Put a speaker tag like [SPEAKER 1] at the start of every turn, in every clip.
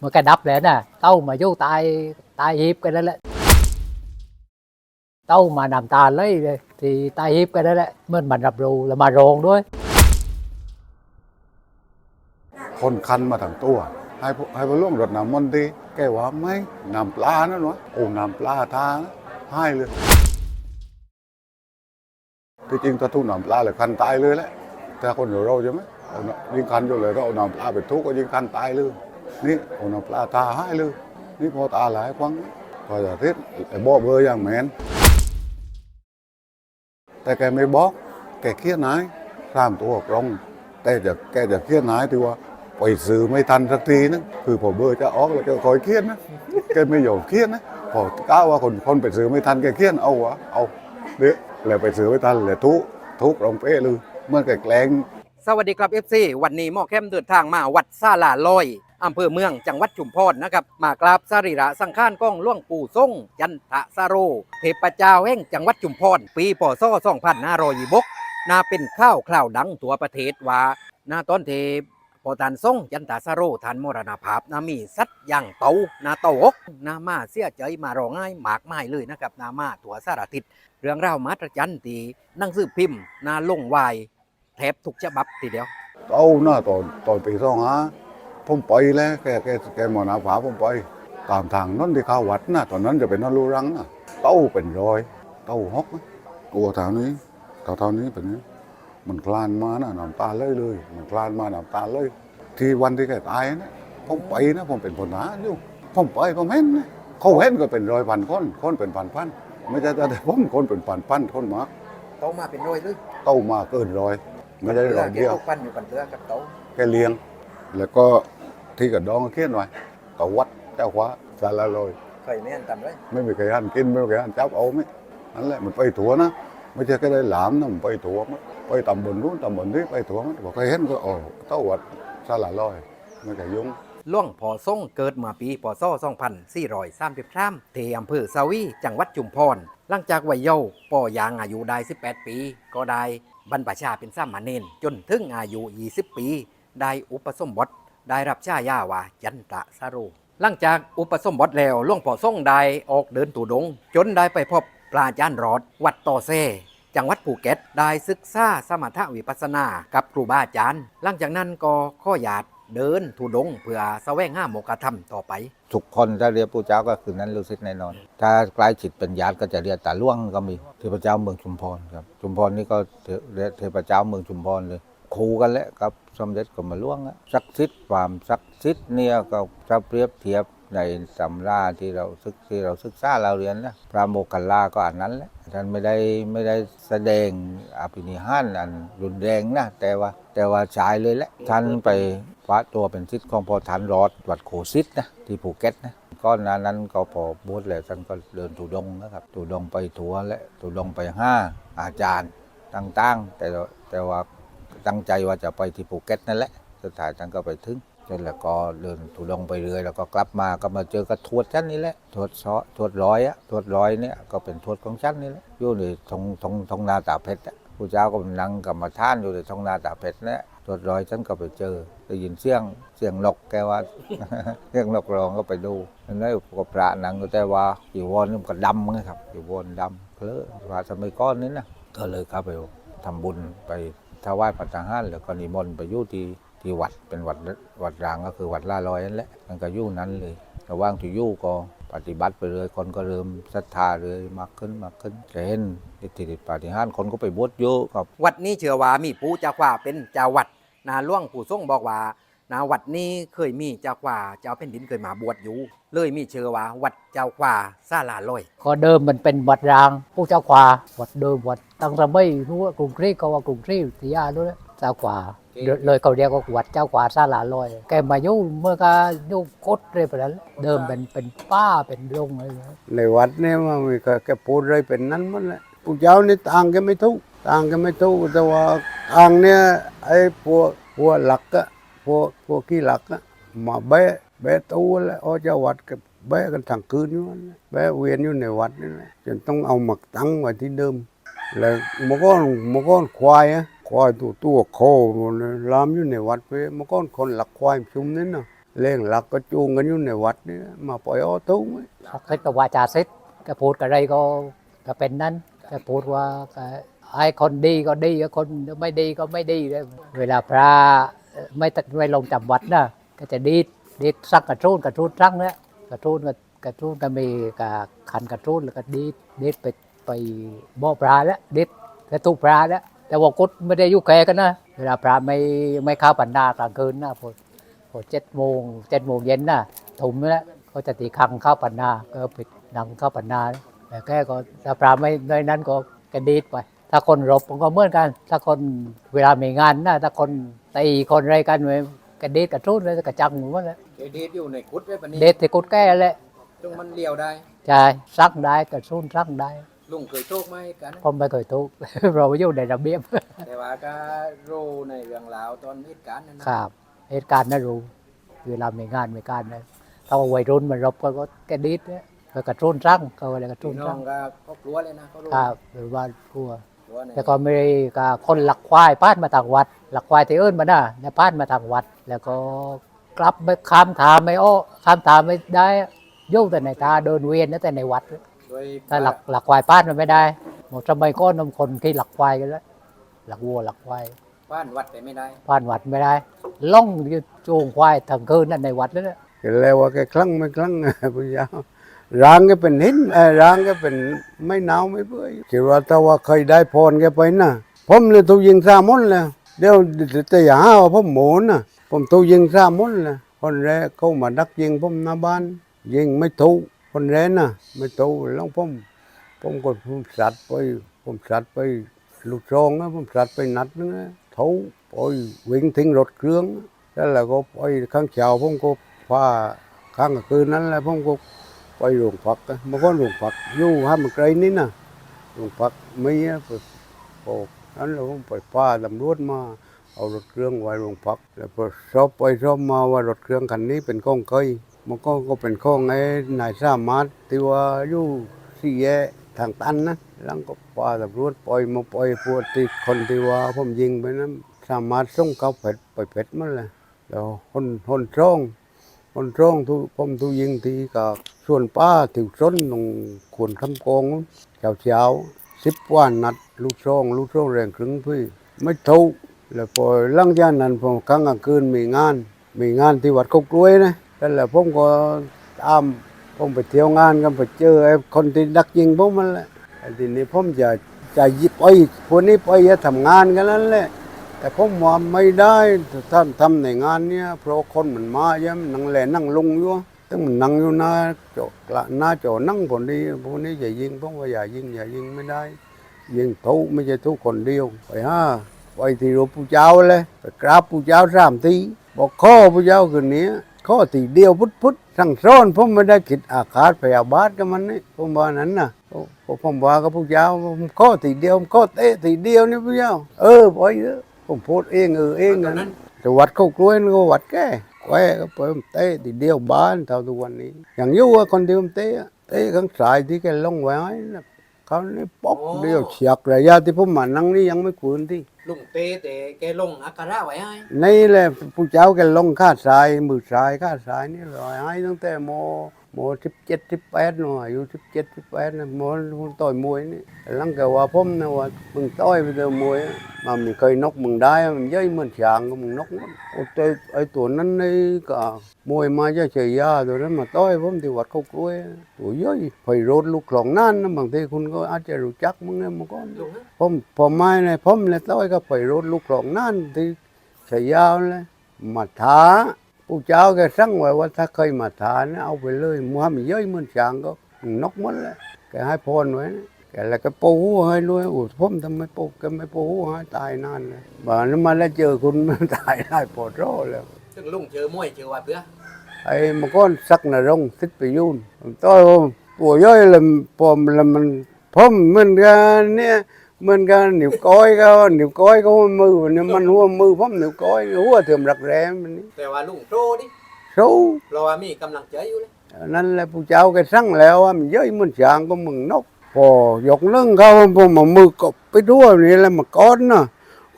[SPEAKER 1] มันก็ดับแล้วนะเต้ามายู่ตายตายหีบกันนั่นแหละเต้ามานำตาเลยเลยที่ตายหีบกันนั่นแหละเมื่อมันรับรู้แล้วมาโรงด้วย
[SPEAKER 2] คนคันมาทั้งตัว ให้พวให้พระล่วงรดน้ำมนต์ดีแกว่าไหม่น้ำปลานั่นวะโอ้น้ำปลาทานะให้เลยที่จริงถ้าทุกน้ำปลาเลยคันตายเลยแหละแต่คนเราใช่ไหมเอาน้ำยิงคันอยู่เลยเราเอาน้ำปลาไปทุกก็ยิงคันตายเลย นี่คนเอาปลาทาให้เลย นี่พอตาหลายครั้งพอจะทิศไอ้บอกเบอร์อย่างแมนแต่แกไม่บอก แกเครียดนายสางตัวกรงแต่จะแกจะเครียดนายที่ว่าไปซื้อไม่ทันสักทีนึงคือพอเบอร์จะออกแล้วแกคอยเครียดนะแกไม่ยอมเครียดนะพอก้าวว่าคนคนไปซื้อไม่ทันแกเครียดเอาวะเอาเดี๋ยวแล้วไปซื้อไม่ทันแล้วทุกทุกรองเป๊ะเลยเมื่อแกแกล้ง
[SPEAKER 3] สวัสดีครับ FC วันนี้หมอเข้มเดินทางมาวัดซาลาลอย อำเภอเมืองจังหวัดชุมพรนะครับมากราบสรีระสังขารก้องล่วงปู่ทรงยันทะสาโร เทพเจ้าแห่งจังหวัดชุมพรปีพศ2526นาเป็นข้าวคราวดังตัวประเทศว่านาต้นเทพอทานทรงยันทะสาโรทานมรณภาพนามีสัตอย่างเตานาเตาอกนามาเสียใจมารองไห้หมากไม้เลยนะครับนามาตัวสารทิศเรื่องราวมาตรจันตีนั่งสือพิมพ์นาลงวายแทบทุกฉบับทีเดียว
[SPEAKER 2] เอาหน้าตอนตอนปีสองฮะ ผมไปแล้วแกแกแกหมอนาผาผมไป ตามทางนั่นที่เข้าวัดนะตอนนั้นจะเป็นนั่นรูรังนะเต้าเป็นรอย เต้าฮอกนะตัวแถวนี้แถวแถวนี้เป็นนี้มันคลานมานะน้ำตาเลยเลย มันคลานมาน้ำตาเลย ที่วันที่แกตายนะผมไปนะผมเป็นคนหาอยู่ผมไปผมเห็นนะเขาเห็นก็เป็นรอยพันคนคนเป็นพันพันไม่ใช่แต่ผมคนเป็นพันพันคนมา
[SPEAKER 3] โตมาเป็นรอยเลย
[SPEAKER 2] เต้ามาเกินรอยไม่ใช่รอยเดียว
[SPEAKER 3] ปั้นอยู่กันเรือกับโต
[SPEAKER 2] แกเลี้ยง แล้วก็ ที่กับดองก็เครียดหน่อยก็วัดเจ้าคว้าสารลอย
[SPEAKER 3] เคยแม่นทำเลย
[SPEAKER 2] ไม่มีใครหันกินไม่มีใครหันจับเอาไหมนั่นแหละมันไปถัวนะ ไม่ใช่แค่ได้หลามนะมันไปถัวมั้ยไปตำบลนู้นตำบลนี้ไปถัวมั้ยบอกใครเห็นก็โอ้เต้าวัดสารลอยไม่ใช่ยุ่ง
[SPEAKER 3] ล่วงพอส่งเกิดมาปีพศ2433ที่อำเภอสาวีจังหวัดจุมพร หลังจากวัยเยาว์ปอยางอายุได้ 18 ปี ก็ได้บรรพชาเป็นสามเณรจนถึงอายุ 20 ปี ได้อุปสมบท ได้รับฉายาว่ายันตะสาโรหลังจากอุปสมบทแล้วหล่วงพ่อส่งได้ออกเดินตุดง จนได้ไปพบปราจารย์รอด วัดต่อเซจังหวัดภูเก็ตได้ศึกษาสมถวิปัสนากับครูบาอาจารย์ หลังจากนั้นก็ข้อหยาดเดินทุดงเพื่อแสวงห้าโมกธรรมต่อไป
[SPEAKER 4] ทุกคนถ้าเรียกปู่เจ้าก็คือนั้นรู้สึกแน่นอน ถ้าใกล้จิตเป็นญาติก็จะเรียกตาล่วงก็มีเทพเจ้าเมืองชุมพรครับชุมพรนี่ก็เรียกเทพเจ้าเมืองชุมพรเลย คู่กันแหละครับสมเด็จก็มาล่วงศักดิ์สิทธิ์ความศักดิ์สิทธิ์เนี่ยก็จะเปรียบเทียบในตำราที่เราศึกที่เราศึกษาเราเรียนนะพระโมคคัลลาก็อันนั้นแหละท่านไม่ได้ไม่ได้แสดงอภินิหารอันรุนแรงนะแต่ว่าแต่ว่าฉายเลยแหละท่านไปพระตัวเป็นศิษย์ของพอฐานรอดวัดโคสิตนะที่ภูเก็ตนะก้อนหนานั้นก็พอบวชแล้วท่านก็เดินตุดงนะครับตุดงไปทัวและตุดงไปห้าอาจารย์ต่างๆ แต่แต่ว่า ตั้งใจว่าจะไปที่ภูเก็ตนั่นแหละสุดท้ายท่านก็ไปถึงเสร็จแล้วก็เดินตุดงไปเรื่อยแล้วก็กลับมาก็มาเจอกับทวดชั้นนี่แหละทวดซ้อทวดร้อยอะทวดร้อยเนี่ยก็เป็นทวดของชั้นนี่แหละอยู่ในทงทงทงนาตาเพชรผู้เจ้าก็นั่งกับมาท่านอยู่ในทงนาตาเพชรเนี่ยทวดร้อยฉันก็ไปเจอได้ยินเสียงเสียงนกแกว่าเรื่องนกร้องก็ไปดูแล้วก็พระนังก็แต่ว่าอยู่วอนนี่มันก็ดำไงครับอยู่วอนดำเพลอพระสมัยก้อนนี้นะก็เลยเข้าไปทำบุญไป ถวายปัจจังห้านแล้วก็นิมนต์ไปอยู่ที่ที่วัดเป็นวัดวัดรางก็คือวัดล่าลอยนั่นแหละมันก็อยู่นั้นเลยระว่างที่อยู่ก็ปฏิบัติไปเลยคนก็เริ่มศรัทธาเลยมากขึ้นมากขึ้นจะเห็นอิทธิฤทธิปาฏิหาริย์คนก็ไปบวชเยอะครับ
[SPEAKER 3] วัดนี้เชื่อว่ามีปู่เจ้าว่าเป็นเจ้าวัดนาหล่วงปู่ทรงบอกว่านาวัดนี้เคยมีเจ้าว่าเจ้าแผ่นดินเคยมาบวชอยู่ เลยมีเชื่อว่าวัดเจ้าว่าซาลาลอย
[SPEAKER 1] ก็เดิมมันเป็นวัดรางผู้เจ้าขวาวัดเดิมวัดตั้งแต่ไม่รู้ว่ากรุงเทพก็ว่ากรุงเทพที่ยาด้วยนะเจ้าขวาเลยเลยเขาเรียกว่าวัดเจ้าขวาซาลาลอย แกมาอยู่เมื่อก็อยู่กดเลยไปแล้วเดิมเป็นเป็นป้าเป็นโรงอะไรเลย
[SPEAKER 5] ในวัดเนี่ยมันมีก็แกพูดอะไรเป็นนั้นหมันแหละผู้เจ้านี่ต่างกันไม่ทุกต่างกันไม่ทุกแต่ว่าต่างเนี่ยไอ้พวกพวกหลักอะพวกพวกขี้หลักอะมาแบะ แบะตู้แล้วเอาเจ้าวัดก็แบะกันทั้งคืนอยู่นั่นแหละแบะเวียนอยู่ในวัดนี่แหละจนต้องเอาหมักตั้งไว้ที่เดิม แล้วเมื่อก่อนเมื่อก่อนควายอะควายตัวตัวโคมันลามอยู่ในวัดไปเมื่อก่อนคนหลักควายชุมนั่นน่ะเล่งหลักก็จูงกันอยู่ในวัดนี่มาปล่อยอ้อทุ่งไว้
[SPEAKER 1] เสร็จก็วาจาเสร็จก็พูดอะไรก็ก็เป็นนั้นก็พูดว่าไอ้คนดีก็ดีคนไม่ดีก็ไม่ดีเลยเวลาพระไม่ไม่ลงจำวัดนะก็จะดีด ดีดสักกระทูนกระทูนสักเนี่ยกระทูนก็กระทูนก็มีกับขันกระทูนแล้วก็ดีดดีดไปไปบ่อปลาแล้วดีดกระตูปลาแล้วแต่ว่ากุดไม่ได้ยุ่แกกันนะเวลาพระไม่ไม่เข้าปันนากลางคืนนะพอพอเจ็ดโมงเจ็ดโมงเย็นนะถุมแล้วเขาจะตีคังเข้าปันนาก็ปิดนังเข้าปันนาแต่แกก็ถ้าพระไม่ในนั้นก็กระดีดไป ถ้าคนรบมันก็เหมือนกัน ถ้าคนเวลามีงานนะถ้าคนตีคนอะไรกันมัน กระดีดกระทุนเลยกระจังหมดเลย
[SPEAKER 3] เดทอยู่ในคุดไว้ปะนี้
[SPEAKER 1] เด็ดที่กุดแก้แหละ
[SPEAKER 3] จงมันเลี้ยวได้
[SPEAKER 1] ใช่ซักได้กระทุนซักได้
[SPEAKER 3] ลุงเคยโชคไหมกัน
[SPEAKER 1] ผมไม่เคยทุกข์เราอยู่ในระเบียบ
[SPEAKER 3] แต่ว่าก็รู้ในเรื่องราวตอนเหตุการณ์นั้นนะครับ
[SPEAKER 1] เหตุการณ์น่ารู้เวลามีงานมีการนะถ้าว่าวัยรุ่นมันรบก็ก็กระดิดเนี่ยก็กระทุนซักก็อะไรกระทุ
[SPEAKER 3] พี่
[SPEAKER 1] น
[SPEAKER 3] น้อ
[SPEAKER 1] ซั
[SPEAKER 3] ง
[SPEAKER 1] ก
[SPEAKER 3] ก็ก็กลัวเลยนะเขารู้
[SPEAKER 1] ครับหรือว่ากลัว
[SPEAKER 3] กลัวใน
[SPEAKER 1] แต่ก็ไม่ได้กับคนหลักควายพาดมาทางวัด หลักควายที่เอิ้นมาน่ะเนี่ยพาดมาทางวัด แล้วก็กลับไม่ข้ามถามไม่อ้อข้ามถามไม่ได้โยกแต่ในตาเดินเวียนนะแต่ในวัด
[SPEAKER 3] โดย
[SPEAKER 1] ถ้าหลักหลักควายพาดมันไม่ได้หมดสมัยก้อนนมคนที่หลักควายกันแล้วหลักวัวหลักควาย
[SPEAKER 3] บ้านวัดแต่ไม่ได้
[SPEAKER 1] พานวัดไม่ได้ ล่องอยู่จูงควายทั้งคืนนั่นในวัดแล้วเนี่ย
[SPEAKER 5] เห็นแล้วว่าแกคลั่งไม่คลั่งพุทธเจ้า ร่างแกเป็นหินเอ่อร่างแกเป็นไม่หนาวไม่เบื่อคิดว่าถ้าว่าเคยได้พรแกไปนะผมเลยถูกยิงซามอนแล้วเดี๋ยวจะอย่าหาว่าผมโหมนนะผมถูกยิงซามอนแล้วคนแรกเขามาดักยิงผมหน้าบ้าน ยิงไม่ถูกคนแรกนะไม่ถูกแล้วผมผมก็ผมสัตว์ไปผมสัตว์ไปลูกซองนะผมสัตว์ไปนัดนึงนะถูกไปวิ่งทิ้งรถเครื่องแล้วเราก็ไปข้างเช้าผมก็พาข้างคืนนั้นแหละผมก็ ไปโรงพักเมื่อก่อนโรงพักอยู่ห้ามไกลนี่นะโรงพักไม่อะไปโอ้นั้นเราไปพาตำรวจมา เอารถเครื่องไว้โรงพัก แล้วพอสอบไปสอบมาว่ารถเครื่องคันนี้เป็นของเคยมันก็ก็เป็นของไอ้นายสามารถที่ว่าอยู่สี่แยกทางตันนะแล้วก็พาตำรวจปล่อยมาปล่อยพวกที่คนที่ว่าผมยิงไปนั้นสามารถส่งเขาเผ็ดไปเผ็ดมันเลยแล้วคนคนช่อง คนช่องทุผมทุยิงทีกับส่วนป้าถิวซ้นลงขวนคำกองเช้าเช้าสิบวันนัดลูกช่องลูกช่องแรงครึ่งพี่ไม่ถูกแล้วพอหลังจากนั้นผมกลางกลางคืนมีงาน มีงานที่วัดเขากล้วยนะแล้วแหละผมก็ตามผมไปเที่ยวงานกันไปเจอไอ้คนที่ดักยิงผมมันแหละทีนี้ผมจะจะยิบไอ้พวกนี้ไปจะทำงานกันนั่นแหละ แต่ผมว่าไม่ได้ท่านทำในงานเนี้ยเพราะคนมันมาเยอะนั่งแหล่นั่งลงอยู่ตึงมันนั่งอยู่หน้าจอกละหน้าจอนั่งคนเดียวพวกนี้อย่ายิงผมว่าอย่ายิงอย่ายิงไม่ได้ ยิงทุกไม่ใช่ทุกคนเดียวไปฮะไปที่รูปผู้เจ้าเลยไปกราบผู้เจ้าสามทีบอกข้อผู้เจ้าคืนนี้ข้อทีเดียวพุทธพุทธสั่งสอนผมไม่ได้คิดอาฆาตพยาบาทกับมันนี่ผมว่านั้นนะผมว่ากับผู้เจ้าข้อทีเดียวข้อเตะทีเดียวนี่ผู้เจ้าเออไปล่อยอะ ผมพูดเองเออเอง
[SPEAKER 3] ตอน
[SPEAKER 5] นะ
[SPEAKER 3] นั้น
[SPEAKER 5] แต่วัดเขากล้วยนี่ก็วัดแก่แกก็เปิมเตะทีเดียวบ้านเท่าทุกวันนี้ อย่างอยุ่ว่าคนที่ผมเตะอะเตะข้างสายที่แกลงไว้นะเขานี่ป๊อกเดียวเฉียกระยะที่ผมมานั่งนี่ยังไม่คืนที่
[SPEAKER 3] ลุงเตแต่แกลงอาการะไว้ให้
[SPEAKER 5] นี่แหละผู้เจ้าแกลงข้าสายมือสายข้าสายนี่ลอยให้ตั้งแต่โม โมสิบเจ็ดสิบแปดหน่อยอายุสิบเจ็ดสิบแปดนะโมผมต่อยมวยนี่หลังแกว่าผมนะว่ามึงต่อยไปเจอมวยอะมามีเคยนกมึงได้มันเย้ยเหมือนฉางก็มึงนกมันโอ้แต่ไอ้ตัวนั้นนี่ก็มวยมาจะเฉยยาตัวนั้นมาต่อยผมที่วัดเขากล้วยตัวเย้ยไฟโรดลูกคลองนั่นนะบางทีคุณก็อาจจะรู้จักมึงนะมันก็
[SPEAKER 3] ลุงฮะ
[SPEAKER 5] ผมผมไม่เลยผมเลยต้อยก็ไปรถลูกหลองนั่นที่ชายาวเลยมาท้า ผู้เจ้าแกสั่งไว้ว่าถ้าเคยมาท้านะเอาไปเลยมัวมีเยอะเหมือนช้างก็นกหมันเลยแกให้พรไว้นะแกแล้วก็ปูหัวให้ด้วยโอ้ผมทำไมปูแกไม่ปูหัวให้ตายนานเลยบ้านนั้นมาแล้วเจอคุณมันตายได้ปวดร้อแล้ว
[SPEAKER 3] ซึ่งลุงเจอมวยเจอว่าเพื่อ
[SPEAKER 5] ไอ้มันก็สักนรงค์ทิศไปยุ่นผมต้อยผมปวดย่อยเลยผมแล้วมันผมเหมือนกันเนี่ย เหมือนกันนิ้วก้อยก็นิ้วก้อยก็มือเนี่ยมันหัวมือผมนิ้วก้อยหัวเถื่อมรักแร้มันนี่
[SPEAKER 3] แต่ว่าลุงโตดิ
[SPEAKER 5] สู้
[SPEAKER 3] เพราะว่ามีกำลังใจอยู่เลย
[SPEAKER 5] นั่นแหละผู้เจ้าแกสั่งแล้วว่ามันย่อยเหมือนช้างก็มึงนกพอยกเรื่องเขาผมมามือกบไปด้วยนี่แหละมาก้อนนะ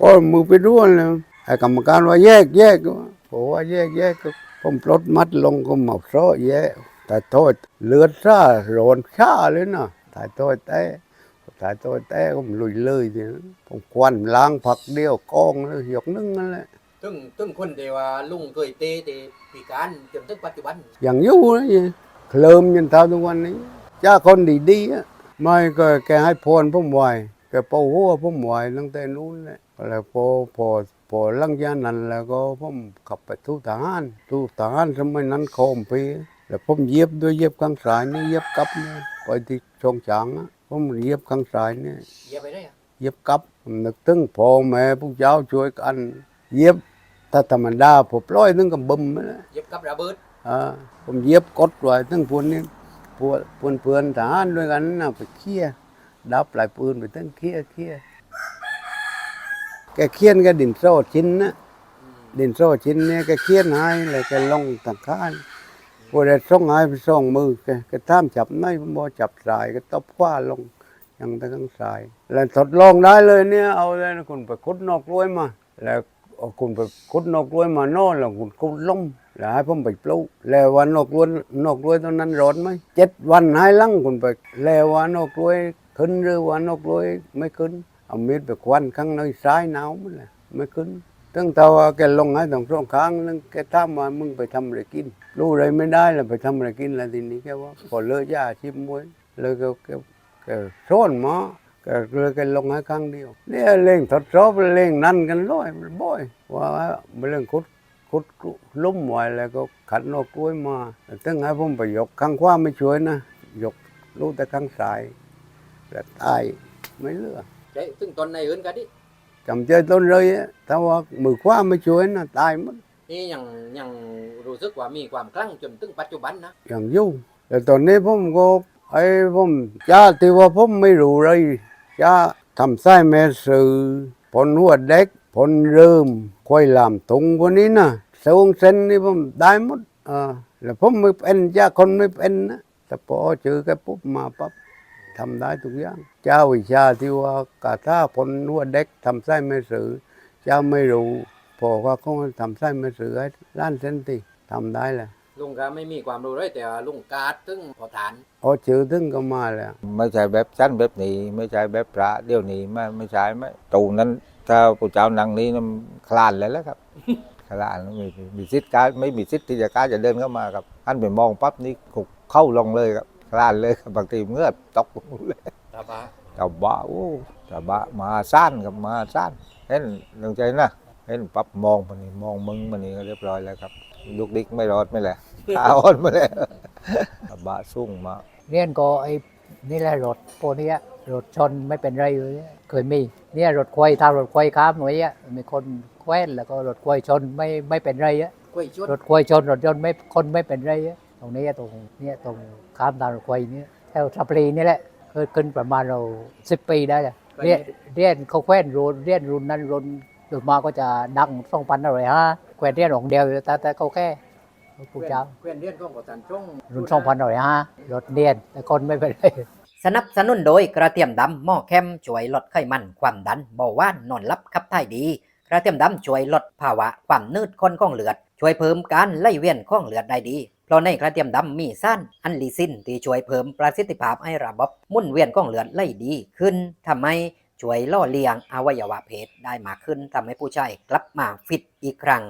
[SPEAKER 5] ก้อนมือไปด้วยเลยไอ้กรรมการว่าแยกแยกก็บอกว่าแยกแยกก็ผมปลดมัดลงก็หมอบโซ่แย่แต่โทษเลือดซาโรนชาเลยนะถ่ายโทษแต่ ถ่ายโทษแต่ผมลุยเลยทีนั้นผมควันล้างผักเดียวกองแล้วหยกนึงนั่นแหละ
[SPEAKER 3] ตึงตึงคนเดียวว่าลุงเคยเตะเตะปีการจนถึงปัจจุบัน
[SPEAKER 5] อย่างอยู่นะยี่เคลิมยันเท่าทุกวันนี้จ้าคนดีๆอะไม่ก็แกให้พรผมไหวแกเป่าหัวผมไหวตั้งแต่นู้นแหละแล้วพอพอพอหลังจากนั้นแล้วก็ผมขับไปทุทหารทุทหารสมัยนั้นโคมปีแล้วผมเย็บด้วยเย็บข้างซ้ายนี่เย็บกับเนี่ยไปที่ช่องช้างอะ ผมเย็บข้างซ้ายเนี่ย
[SPEAKER 3] เยียบไปได้อะ
[SPEAKER 5] เย็บกับผมนึกถึงพ่อแม่พวกเจ้าช่วยกันเย็บถ้าธรรมดาผมปล่อยนึงกับบึมไปแล้ว
[SPEAKER 3] เยียบกับระเบิด
[SPEAKER 5] อ่าผมเย็บกดไว้ทั้งพวกนี้พวกเพื่อนเพื่อนๆทหารด้วยกันนะไปเคี่ยดับหลายปืนไปตั้งเคี่ยเคี่ยแกเคี่ยนก็ดินโซ่ชิ้นนะดินโซ่ชิ้นเนี่ยแกเคี่ยนให้เลยแกลงทางข้าน พอได้ส่งให้ไปส่งมือแกแกท่ามจับไม่บอจับสายก็ตบคว้าลงยังตะข้างสาย แล้วทดลองได้เลยเนี่ยเอาเลยนะคุณไปคุดนอกกล้วยมา แล้วเอาคุณไปคุดนอกกล้วยมาโน่นแล้วคุณคุดลงแล้วให้ผมไปปลูกแล้ววันนอกกล้วยนอกกล้วยตอนนั้นร้อนไหมเจ็ดวันให้ลังคุณไปแล้ววันนอกกล้วยขึ้นหรือวันนอกกล้วยไม่ขึ้นเอามีดไปควันข้างในซ้ายหนาวมันเลยไม่ขึ้น ตั้งแต่ว่าแกลงให้ตรงสองข้างนึงแกถามว่ามึงไปทำอะไรกิน รู้อะไรไม่ได้แล้วไปทำอะไรกินแล้วทีนี้แกว่าพอเลิกยาชิมมวยเลยก็แกแกโซนหมอก็เลยกันลงให้ครั้งเดียวเนี่ยเล่งทดสอบเล่งนั่นกันร้อยบ่อย ว่าเรื่องคุดคุดลุ่มไว้แล้วก็ขันนอกกล้วยมาตั้งให้ผมไปยกข้างขวาไม่ช่วยนะยกลูกแต่ข้างซ้ายแล้วตายไม่เลือก
[SPEAKER 3] ใช่ซึ่งตอนในอื่นกันดิ
[SPEAKER 5] จำใจต้นเลยอะถ้าว่ามือขวาไม่ช่วยนะตายหมด
[SPEAKER 3] นี่ยังยังรู้สึกว่ามีความคลั่งจนถึงปัจจุบันนะ
[SPEAKER 5] อย่างยุ่งแต่ตอนนี้ผมก็ไอ้ผมจ้าที่ว่าผมไม่รู้เลยจ้าทำไส้แม่สื่อผลหัวเด็กผลเริ่มค่อยลามตุงพวกนี้นะสวงเส้นนี่ผมได้หมดอ่าแล้วผมไม่เป็นจ้าคนไม่เป็นนะแต่พอเจอแกปุ๊บมาปั๊บ ทำได้ทุกอย่าง เจ้าวิชาที่ว่ากาถ้าผลหัวเด็กทำไส้แม่สื่อเจ้าไม่รู้พอว่าเขาทำไส้แม่สื่อให้ล้านเส้นติทำได้แหละ
[SPEAKER 3] ลุงก็ไม่มีความรู้เลยแต่ว่าลุงการ์ดถึงพอฐาน
[SPEAKER 5] พอชื่อถึงก็มาแล้ว
[SPEAKER 4] ไม่ใช่แบบชั้นแบบนี้ ไม่ใช่แบบพระเดี๋ยวนี้ไม่ไม่ใช่ไม่ตูนั้นถ้าพระเจ้านังนี้นะคลานเลยแล้วครับคลานแล้วมีมีสิทธิ์การไม่มีสิทธิ์ที่จะกล้าจะเดินเข้ามาครับอันไปมองปั๊บนี่ขุกเข้าลงเลยครับ คลานเลยครับบางทีเงือบตกลงเลย
[SPEAKER 3] ตาบะ
[SPEAKER 4] ชาวบ้าโอ้ชาวบ้ามาซ่านกับมาซ่านเห็นลงใจนะเห็นปั๊บมองมันนี่มองมึงมันนี่ก็เรียบร้อยแล้วครับลูกดิกไม่รอดไม่แหละขาอ่อนมาแล้วชาวบ้าสุ่งมา
[SPEAKER 1] เรียนก็ไอ้นี่แหละรถพวกเนี้ยรถชนไม่เป็นไรเลยเคยมีเนี่ยรถควายทางรถควายข้ามหน่วยอะมีคนแคว้นแล้วก็รถควายชนไม่ไม่เป็นไรอะ
[SPEAKER 3] กล้วยชุด
[SPEAKER 1] รถควายชนรถยนต์ไม่คนไม่เป็นไรอะ ตรงนี้ตรงเนี้ยตรงข้ามทางรถควายเนี่ยแถวทับลีนี่แหละเกิดขึ้นประมาณเราสิบปีได้เลยเรียนเรียนเขาแคว้นรุนเรียนรุนนั้นรุนโดยมากก็จะดังสองพันอะไรฮะแคว้นเรียนของเดียวแต่แต่เขาแค่ผู้เจ้า
[SPEAKER 3] เพื่อนเรียนก็ของสันช่อง
[SPEAKER 1] รุ่นสองพันหน่อยฮะรถเรียนแต่คนไม่เป็นไร
[SPEAKER 3] สนับสนุนโดยกระเทียมดำหม้อแคมช่วยลดไขมันความดันเบาหวานนอนหลับขับถ่ายดีกระเทียมดำช่วยลดภาวะความนืดคนของเลือด ช่วยเพิ่มการไหลเวียนของเลือดได้ดี เพราะในกระเทียมดำมีสั้นอันลิซินที่ช่วยเพิ่มประสิทธิภาพให้ระบบมุ่นเวียนของเลือดไหลดีขึ้นทำให้ช่วยล่อเลี้ยงอวัยวะเพศได้มากขึ้นทำให้ผู้ชายกลับมาฟิตอีกครั้ง